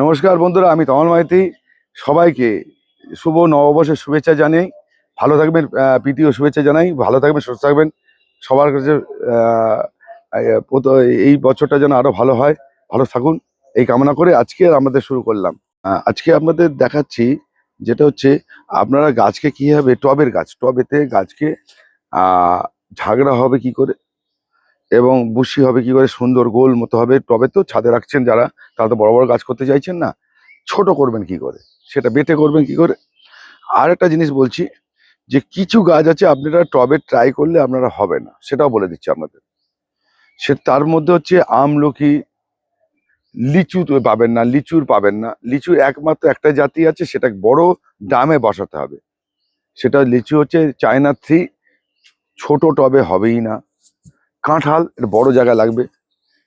নমস্কার বন্ধুরা, আমি তমল মাইতি। সবাইকে শুভ নববর্ষের শুভেচ্ছা জানাই ভালো থাকবেন প্রীতি ও শুভেচ্ছা জানাই। ভালো থাকবেন, সুস্থ থাকবেন। সবার কাছে এই বছরটা যেন আরও ভালো হয়, ভালো থাকুন। এই কামনা করে আজকে আমাদের শুরু করলাম। আজকে আপনাদের দেখাচ্ছি যেটা হচ্ছে আপনারা গাছকে কীভাবে, টবের গাছ, টবেতে গাছকে ঝাগড়া হবে কি করে? এবং বুশি হবে কি করে? সুন্দর গোল মতো হবে। টবে তো ছাদে রাখছেন যারা, তারা তো বড় বড় গাছ করতে চাইছেন না। ছোট করবেন কি করে? সেটা বেটে করবেন কি করে? আর একটা জিনিস বলছি, যে কিছু গাছ আছে আপনারা টবে ট্রাই করলে আপনারা হবে না। সেটাও বলে দিচ্ছি আপনাদের। সে তার মধ্যে হচ্ছে আমলকি লিচু তো পাবেন না, লিচুর পাবেন না। লিচুর একমাত্র একটা জাতি আছে, সেটা বড় ডামে বসাতে হবে। সেটা লিচু হচ্ছে চায়না থ্রি ছোট টবে হবেই না। কাঁঠাল এটা বড় জায়গা লাগবে।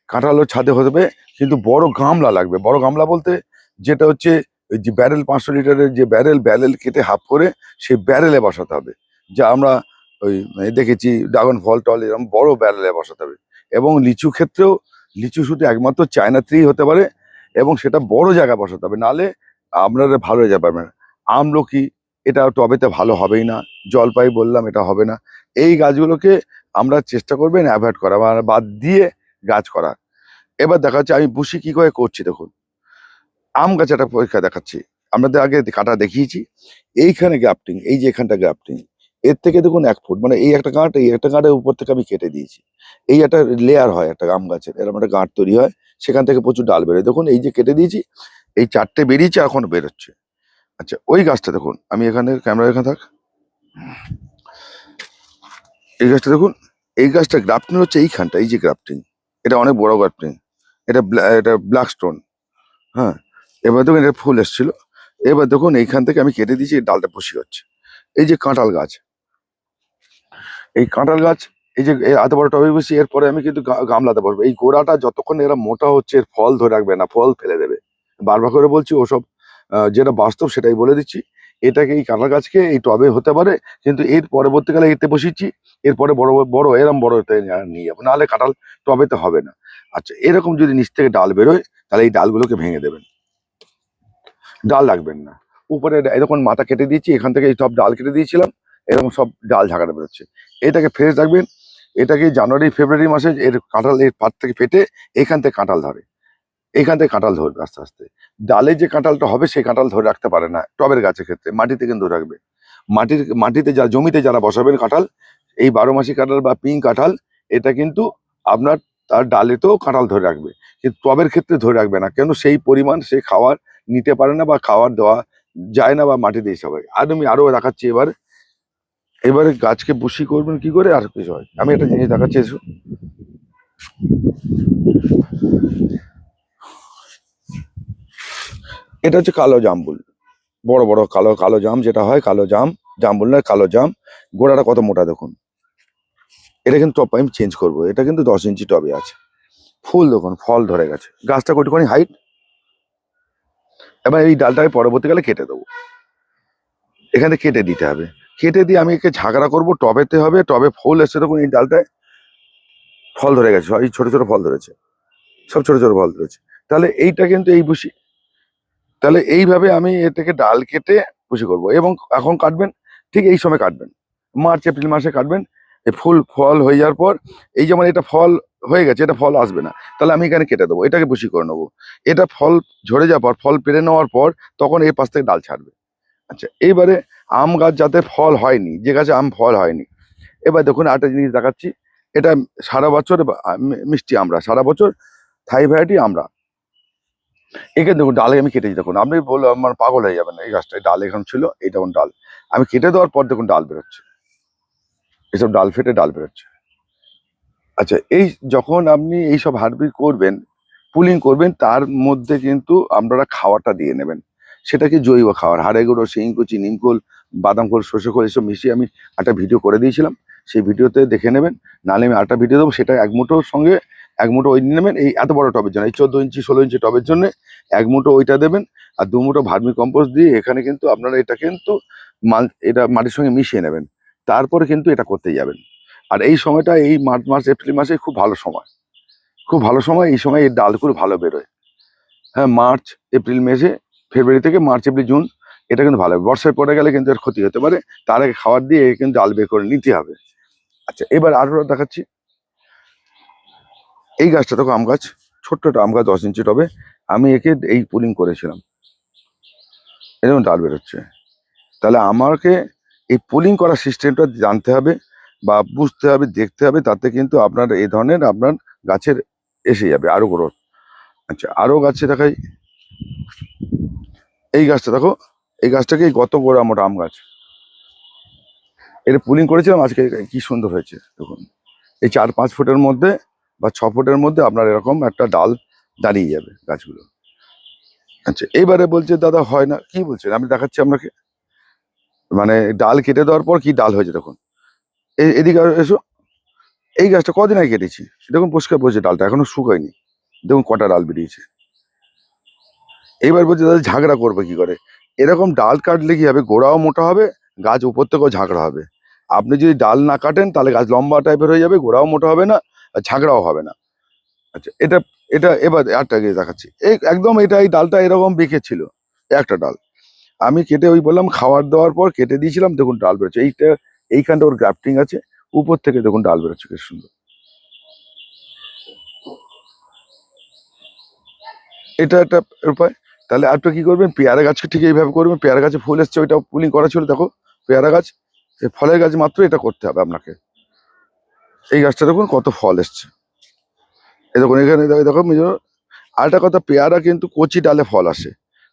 কাঁঠালও ছাদে হবে কিন্তু বড় গামলা লাগবে। বড় গামলা বলতে যেটা হচ্ছে ওই যে ব্যারেল পাঁচশো লিটারের যে ব্যারেল ব্যারেল কেটে হাফ করে সেই ব্যারেলে বসাতে হবে। যা আমরা ওই দেখেছি ড্রাগন ফল টল এরকম বড় ব্যারেলে বসাতে হবে। এবং লিচু ক্ষেত্রেও লিচু শুধু একমাত্র চায়না থ্রি হতে পারে এবং সেটা বড় জায়গায় বসাতে হবে। নালে আপনারা ভালো হয়ে যাবে আমলকি, এটা টবেতে ভালো হবেই না। জলপাই বললাম, এটা হবে না। এই গাছগুলোকে আমরা চেষ্টা করবেন অ্যাভয়েড করা মানে বাদ দিয়ে গাছ করা। এবার দেখা যাচ্ছে আমি বুসি কি করে করছি দেখুন। আম গাছ একটা পরীক্ষা দেখাচ্ছি। আপনাদের আগে কাটা দেখিয়েছি। এইখানে গ্রাফটিং এই যে এখানটা গ্রাফটিং এর থেকে দেখুন এক ফুট মানে এই একটা গাঁট এই একটা গাঁটের উপর থেকে আমি কেটে দিয়েছি। এই একটা লেয়ার হয় একটা আম গাছের, এরকম একটা গাঁট তৈরি হয়, সেখান থেকে প্রচুর ডাল বেরোয়। দেখুন এই যে কেটে দিয়েছি, এই চারটে বেরিয়েছে এখন বেরোচ্ছে। আচ্ছা ওই গাছটা দেখুন, আমি এখানে, ক্যামেরা এখানে থাক। এই গাছটা দেখুন, এই গাছটা গ্রাফটিং হচ্ছে এইখানটা, এই যে গ্রাফটিং এটা অনেক বড় গ্রাফটিং এটা এটা ব্ল্যাক স্টোন হ্যাঁ এবার দেখুন এটা ফুল এসেছিল। এবার দেখুন এইখান থেকে আমি কেটে দিয়েছি ডালটা বসি হচ্ছে এই যে কাঁঠাল গাছ। এই কাঁঠাল গাছ, এই যে এত বড় টবে বসি এরপরে আমি কিন্তু গামলাতে বসবো। এই গোড়াটা যতক্ষণ এরা মোটা হচ্ছে, এর ফল ধরে রাখবে না, ফল ফেলে দেবে। বারবার করে বলছি ওসব যেটা বাস্তব সেটাই বলে দিচ্ছি। এটাকে এই কাঁঠাল গাছকে এই টবে হতে পারে, কিন্তু এর পরবর্তীকালে এতে বসিয়েছি, এরপরে বড় বড়- এরম বড় হতে নিয়ে যাব। নাহলে কাঁঠাল টবেতে হবে না। আচ্ছা এরকম যদি নিচ থেকে ডাল বেরোয়, তাহলে এই ডালগুলোকে ভেঙে দেবেন। ডাল রাখবেন না। উপরে এরকম মাথা কেটে দিয়েছি, এখান থেকে এই সব ডাল কেটে দিয়েছিলাম, এরকম সব ডাল ঝাঁকাটা বেরোচ্ছে। এটাকে ফ্রেশ রাখবেন, এটাকে জানুয়ারি, ফেব্রুয়ারি মাসে এর কাঁঠাল এর পাত থেকে ফেটে এখান থেকে কাঁঠাল ধরে। এখান থেকে কাঁঠাল ধরবে আস্তে আস্তে। ডালে যে কাঁঠালটা হবে, সেই কাঁঠাল ধরে রাখতে পারে না, টবের গাছের ক্ষেত্রে, মাটিতে কিন্তু রাখবে। মাটির, মাটিতে যা, জমিতে যারা বসাবেন কাঁঠাল, এই বারো মাসি কাঁঠাল বা পিং কাঁঠাল, এটা কিন্তু আপনার তার ডালেতেও কাঁঠাল ধরে রাখবে। কিন্তু টবের ক্ষেত্রে ধরে রাখবে না, কেন সেই পরিমাণ সে খাওয়ার নিতে পারে না বা খাওয়ার দেওয়া যায় না বা মাটিতে এসে হবে আর আমি আরও দেখাচ্ছি এবার। এবারে গাছকে বুশি করবেন কি করে? আর কিছু হয়। আমি একটা জিনিস দেখাচ্ছি, এসো। এটা হচ্ছে কালো জামবুল। বড় বড় কালো কালো জাম যেটা হয়, কালো জাম, জামবুল নয়, কালো জাম। গোড়াটা কত মোটা দেখুন। এটা কিন্তু টপ আমি চেঞ্জ করব। এটা কিন্তু দশ ইঞ্চি টবে আছে। ফুল দেখুন, ফল ধরে গেছে। গাছটা কতখানি হাইট এবার এই ডালটা আমি পরবর্তীকালে কেটে দেবো। এখানে কেটে দিতে হবে। কেটে দিয়ে আমি একে ঝাঁকড়া করব। টবেতে হবে, টবে ফুল এসছে দেখুন এই ডালটায়। ফল ধরে গেছে এই ছোট ছোট ফল ধরেছে। সব ছোট ছোট ফল ধরেছে। তাহলে এইটা কিন্তু এই বুসি তাহলে এইভাবে আমি এটাকে ডাল কেটে বুসি করব এবং এখন কাটবেন, ঠিক এই সময় কাটবেন। মার্চ, এপ্রিল মাসে কাটবেন। এই ফুল ফল হয়ে যাওয়ার পর, এই যেমন এটা ফল হয়ে গেছে, এটা ফল আসবে না, তাহলে আমি এখানে কেটে দেবো, এটাকে বুসি করে নেব। এটা ফল ঝরে যাওয়ার পর, ফল পেরে নেওয়ার পর, তখন এই পাশ থেকে ডাল ছাড়বে। আচ্ছা এইবারে আম গাছ যাতে ফল হয়নি, যে গাছে আম ফল হয়নি, এবার দেখুন একটা জিনিস দেখাচ্ছি। এটা সারা বছর মিষ্টি আমরা সারা বছর থাই ভ্যারাইটি আমরা এখানে দেখুন, ডালে আমি কেটেছি দেখুন, আপনি বলে আমার পাগল হয়ে যাবেন। এই গাছটা ডাল এখানে ছিল এই দেখুন ডাল? আমি কেটে দেওয়ার পর দেখুন, ডাল বেরোচ্ছে। এসব ডাল ফেটে ডাল বেরোচ্ছে। আচ্ছা এই যখন আপনি এই সব হারবি করবেন, পুলিং করবেন, তার মধ্যে কিন্তু আপনারা খাওয়াটা দিয়ে নেবেন। সেটা কি জৈব খাবার হাড়ে গুঁড়ো শিংকুচি নিমকোল বাদাম খোল সর্ষে খোল এসব মিশিয়ে আমি একটা ভিডিও করে দিয়েছিলাম। সেই ভিডিওতে দেখে নেবেন। নাহলে আমি আরেকটা ভিডিও দেবো, সেটা এক মুঠোর সঙ্গে এক মুঠো ওই নেবেন, এই এত বড় টবের জন্য, এই চোদ্দ ইঞ্চি, ষোলো ইঞ্চি টবের জন্য এক মুঠো ওইটা দেবেন আর দু মুঠো ভার্মি কম্পোস্ট দিয়ে এখানে কিন্তু আপনারা এটা কিন্তু এটা মাটির সঙ্গে মিশিয়ে নেবেন। তারপরে কিন্তু এটা করতে যাবেন। আর এই সময়টা এই মার্চ মাস এপ্রিল মাসে খুব ভালো সময়। খুব ভালো সময়, এই সময় এই ডালগুলো ভালো বেরোয়। হ্যাঁ মার্চ, এপ্রিল মেসে ফেব্রুয়ারি থেকে মার্চ, এপ্রিল, জুন, এটা কিন্তু ভালো। বর্ষায় পড়ে গেলে কিন্তু এর ক্ষতি হতে পারে। তার আগে খাবার দিয়ে কিন্তু ডাল বের করে নিতে হবে। আচ্ছা এবার আরও দেখাচ্ছি। এই গাছটা দেখো, আম গাছ, ছোট্ট একটা আম গাছ দশ ইঞ্চি টবে। আমি একে এই পুলিং করেছিলাম। এরকম ডাল বেরোচ্ছে। তাহলে আমাকে এই পুলিং করার সিস্টেমটা জানতে হবে বা বুঝতে হবে, দেখতে হবে, তাতে কিন্তু আপনার এই ধরনের আপনার গাছের এসে যাবে আরও গ্রোথ আচ্ছা আরও গাছে দেখাই। এই গাছটা দেখো, এই গাছটাকে গত গোড়া মোটা আম গাছ। এটা পুলিং করেছিলাম, আজকে কি সুন্দর হয়েছে, দেখুন। এই চার পাঁচ ফুটের মধ্যে বা ছ ফুটের মধ্যে আপনার এরকম একটা ডাল দাঁড়িয়ে যাবে গাছগুলো। আচ্ছা এইবারে বলছে, দাদা, হয় না। কি বলছেন? আমি দেখাচ্ছি আপনাকে। মানে ডাল কেটে দেওয়ার পর কি ডাল হয়েছে এই এদিকে এসো। এই গাছটা কদিন আগে কেটেছি? দেখুন, পরিষ্কার বলছে ডালটা, এখনও শুকায়নি দেখুন, কটা ডাল বেরিয়েছে। এইবার বলছে, দাদা ঝাগড়া করবে কি করে? এরকম ডাল কাটলে কি হবে? গোড়াও মোটা হবে, গাছ উপর থেকেও ঝাঁকড়া হবে। আপনি যদি ডাল না কাটেন, তাহলে গাছ লম্বা টাইপের হয়ে যাবে, গোড়াও মোটা হবে না আর ঝাঁকড়াও হবে না। আচ্ছা এটা এটা এবার আটটা গিয়ে দেখাচ্ছি। এই একদম এটা, এই ডালটা এরকম বেঁকে ছিল, একটা ডাল। আমি কেটে ওই বললাম খাবার দেওয়ার পর কেটে দিয়েছিলাম, দেখুন ডাল বেরোচ্ছে। এইটা, এইখানটা ওর গ্রাফটিং আছে, উপর থেকে দেখুন ডাল বেরোচ্ছে, কি সুন্দর। এটা একটা উপায়। তাহলে আরেকটা কি করবেন? পেয়ারা গাছকে ঠিক এইভাবে করবেন। পেয়ারা গাছে ফুল এসছে, ওইটা পুলিং করা ছিল, দেখো। পেয়ারা গাছ ফলের গাছ মাত্র এটা করতে হবে আপনাকে। এই গাছটা দেখুন কত ফল এসছে। এই দেখুন, এখানে দেখো মিজো আরেকটা কথা, পেয়ারা কিন্তু কচি ডালে ফল আসে।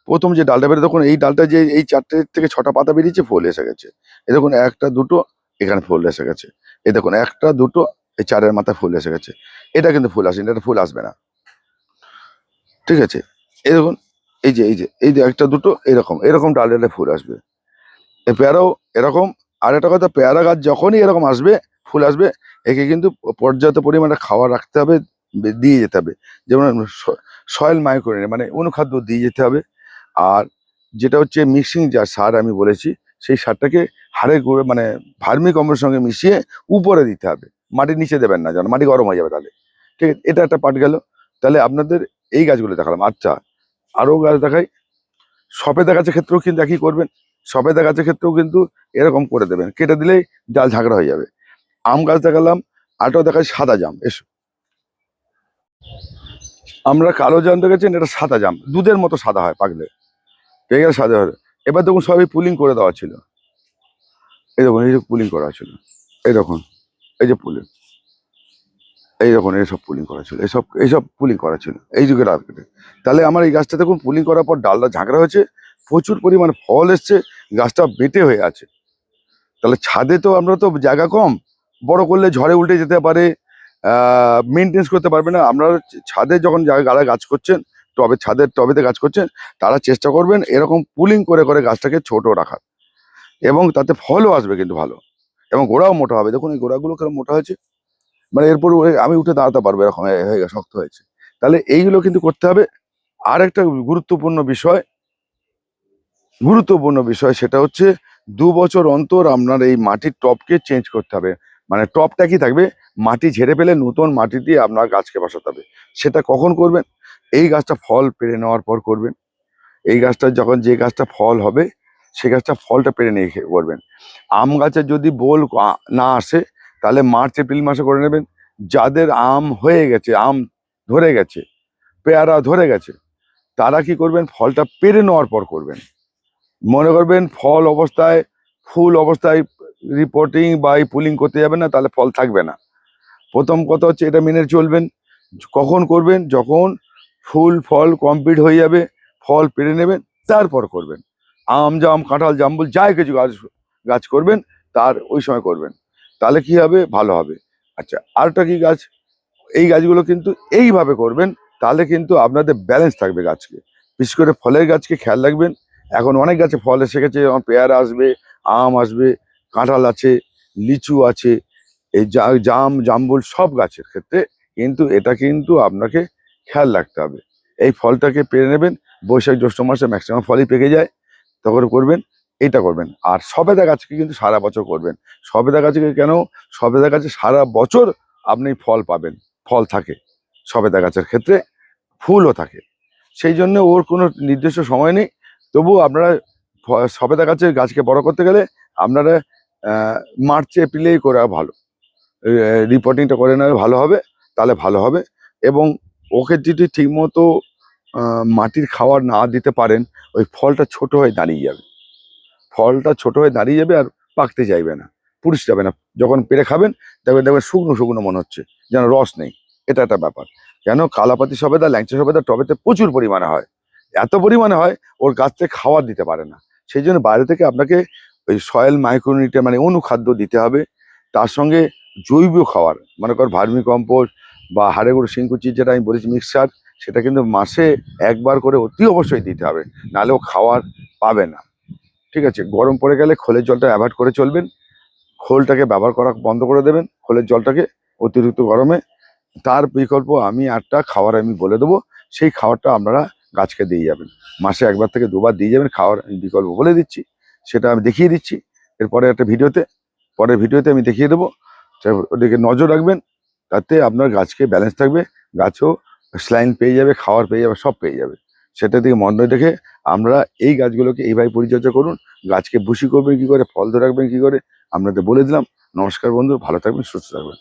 প্রথম যে ডালটা বেরো দেখুন এই ডালটা যে এই চারটে থেকে ছটা পাতা বেরিয়েছে, ফুল এসে গেছে। এই দেখুন, একটা, দুটো, এখানে ফুল এসে গেছে। এই দেখুন, একটা, দুটো, এই চারের মাথায় ফুল এসে গেছে। এটা কিন্তু ফুল আসেনি, এটা ফুল আসবে না। ঠিক আছে? এই দেখুন, এই যে এই যে এই যে একটা, দুটো, এরকম এরকম ডালে ডালে ফুল আসবে। এই পেয়ারাও এরকম। আর একটা কথা, পেয়ারা গাছ যখনই এরকম আসবে, ফুল আসবে একে কিন্তু পর্যাপ্ত পরিমাণে খাবার রাখতে হবে দিয়ে যেতে হবে। যেমন সয়েল মাইক্রোনে মানে অনুখাদ্য দিয়ে যেতে হবে। আর যেটা হচ্ছে মিক্সিং যা সার আমি বলেছি, সেই সারটাকে হাড়ে গুঁড়ো মানে ভার্মি কম্পোস্টের সঙ্গে মিশিয়ে উপরে দিতে হবে। মাটির নিচে দেবেন না যেন, মাটি গরম হয়ে যাবে তাহলে। ঠিক আছে? এটা একটা পার্ট গেল। তাহলে আপনাদের এই গাছগুলো দেখালাম। আচ্ছা আরও গাছ দেখাই। সপেদা গাছের ক্ষেত্রেও কিন্তু একই করবেন। সপেদা গাছের ক্ষেত্রেও কিন্তু এরকম করে দেবেন। কেটে দিলেই ডাল ঝাঁকড়া হয়ে যাবে। আম গাছ দেখালাম আরটাও দেখাই সাদা জাম, এসো। আমরা কালো জাম দেখেছেন এটা সাদা জাম, দুধের মতো সাদা হয় পাকলে। পেয়ে সাদা হয়। এবার দেখুন সবই পুলিং করে দেওয়া ছিল। এই দেখুন, এই যে পুলিং করা ছিল। এই দেখুন, এই যে পুলিং। এই দেখুন এইসব পুলিং করা ছিল। এইসব এইসব পুলিং করা ছিল। এই যুগের আর্কেটে তাহলে আমার এই গাছটা দেখুন, পুলিং করার পর ডালটা ঝাঁকড়া হয়েছে। প্রচুর পরিমাণে ফল এসছে, গাছটা বেটে হয়ে আছে। তাহলে ছাদে তো আমরা তো জায়গা কম বড় করলে ঝড়ে উল্টে যেতে পারে মেনটেন্স করতে পারবে না। আপনারা ছাদে যখন যারা গাছ করছেন, টবে ছাদের টবেতে গাছ করছেন, তারা চেষ্টা করবেন এরকম পুলিং করে করে গাছটাকে ছোট রাখার। এবং তাতে ফলও আসবে কিন্তু ভালো। এবং গোড়াও মোটা হবে। দেখুন, এই গোড়াগুলো কেন মোটা হয়েছে। মানে এরপর আমি উঠে দাঁড়াতে পারব এরকম হয়ে শক্ত হয়েছে। তাহলে এইগুলো কিন্তু করতে হবে। আর একটা গুরুত্বপূর্ণ বিষয় গুরুত্বপূর্ণ বিষয় সেটা হচ্ছে, দু বছর অন্তর আপনার এই মাটির টপকে চেঞ্জ করতে হবে। মানে টপটা কি থাকবে? মাটি ঝেড়ে ফেলে নতুন মাটি দিয়ে আপনার গাছকে বসাতে হবে। সেটা কখন করবেন? এই গাছটা ফল পেরে নেওয়ার পর করবেন। এই গাছটা যখন যে গাছটা ফল হবে সেই গাছটা ফলটা পেরে নিয়ে করবেন। আম গাছে যদি বোল না আসে, তাহলে মার্চ, এপ্রিল মাসে করে নেবেন। যাদের আম হয়ে গেছে, আম ধরে গেছে, পেয়ারা ধরে গেছে, তারা কি করবেন? ফলটা পেরে নেওয়ার পর করবেন। মনে করবেন ফল অবস্থায়, ফুল অবস্থায় রিপোর্টিং বা এই পুলিং করতে যাবেন না, তাহলে ফল থাকবে না। প্রথম কথা হচ্ছে এটা মেনে চলবেন। কখন করবেন? যখন ফুল, ফল কমপ্লিট হয়ে যাবে, ফল পেরে নেবেন, তারপর করবেন। আম জাম, কাঁঠাল জাম্বুল যাই কিছু গাছ গাছ করবেন, তার ওই সময় করবেন। তাহলে কি হবে? ভালো হবে। আচ্ছা আরেকটা কি গাছ? এই গাছগুলো কিন্তু এইভাবে করবেন, তাহলে কিন্তু আপনাদের ব্যালেন্স থাকবে গাছকে। বিশেষ করে ফলের গাছকে খেয়াল রাখবেন। এখন অনেক গাছে ফল এসে গেছে, যেমন পেয়ারা আসবে, আম আসবে কাঁঠাল আছে, লিচু আছে, এই জাম, জাম্বুল সব গাছের ক্ষেত্রে কিন্তু এটা কিন্তু আপনাকে খেয়াল রাখতে হবে। এই ফলটাকে পেরে নেবেন, বৈশাখ জ্যৈষ্ঠ মাসে ম্যাক্সিমাম ফলই পেকে যায়, তখন করবেন, এটা করবেন। আর সবেদা গাছকে কিন্তু সারা বছর করবেন। সবেদা গাছকে কেন? সবেদা গাছে সারা বছর আপনি ফল পাবেন, ফল থাকে। সবেদা গাছের ক্ষেত্রে ফুলও থাকে। সেই জন্য ওর কোনো নির্দিষ্ট সময় নেই। তবুও আপনারা সবেদা গাছের গাছকে বড় করতে গেলে আপনারা মার্চ এপ্রিলেই করা ভালো। রিপোর্টিংটা করে নেওয়া ভালো হবে, তাহলে ভালো হবে। এবং ওকে যদি ঠিকমতো মাটির খাবার না দিতে পারেন, ওই ফলটা ছোট হয়ে দাঁড়িয়ে যাবে। ফলটা ছোট হয়ে দাঁড়িয়ে যাবে আর পাকতে চাইবে না। পুরুষ যাবে না। যখন পেরে খাবেন, দেখবেন দেখবেন শুকনো শুকনো মনে হচ্ছে, যেন রস নেই। এটা একটা ব্যাপার। কেন? কালাপাতি সবেদা, ল্যাংচা সবেদা টবেতে প্রচুর পরিমাণে হয়। এত পরিমাণে হয়, ওর গাছ থেকে খাবার দিতে পারে না। সেই জন্য বাইরে থেকে আপনাকে ওই সয়েল মাইক্রোনিউট্রিয়েন্ট মানে অনুখাদ্য দিতে হবে। তার সঙ্গে জৈব খাবার মনে কর ভার্মি কম্পোস্ট বা হাড়ে গুঁড়ো শিংকুচি যেটা আমি বলেছি মিক্সচার সেটা কিন্তু মাসে একবার করে অতি অবশ্যই দিতে হবে। নাহলে ও খাওয়ার পাবে না। ঠিক আছে? গরম পড়ে গেলে খোলের জলটা অ্যাভয়েড করে চলবেন। খোলটাকে ব্যবহার করা বন্ধ করে দেবেন। খোলের জলটাকে অতিরিক্ত গরমে। তার বিকল্প আমি একটা খাবার আমি বলে দেবো। সেই খাবারটা আপনারা গাছকে দিয়ে যাবেন। মাসে একবার থেকে দুবার দিয়ে যাবেন, খাওয়ার বিকল্প বলে দিচ্ছি। সেটা আমি দেখিয়ে দিচ্ছি। এরপরে একটা ভিডিওতে, পরের ভিডিওতে আমি দেখিয়ে দেবো। ওদিকে নজর রাখবেন, তাতে আপনার গাছকে ব্যালেন্স থাকবে। গাছও স্লাইন পেয়ে যাবে, খাওয়ার পেয়ে যাবে, সব পেয়ে যাবে। সেটা দিকে মন রেখে আমরা এই গাছগুলোকে এইভাবে পরিচর্যা করুন। গাছকে বুশি করবেন কী করে, ফল ধরে রাখবেন কী করে, আপনাদের বলে দিলাম। নমস্কার বন্ধু, ভালো থাকবেন, সুস্থ থাকবেন।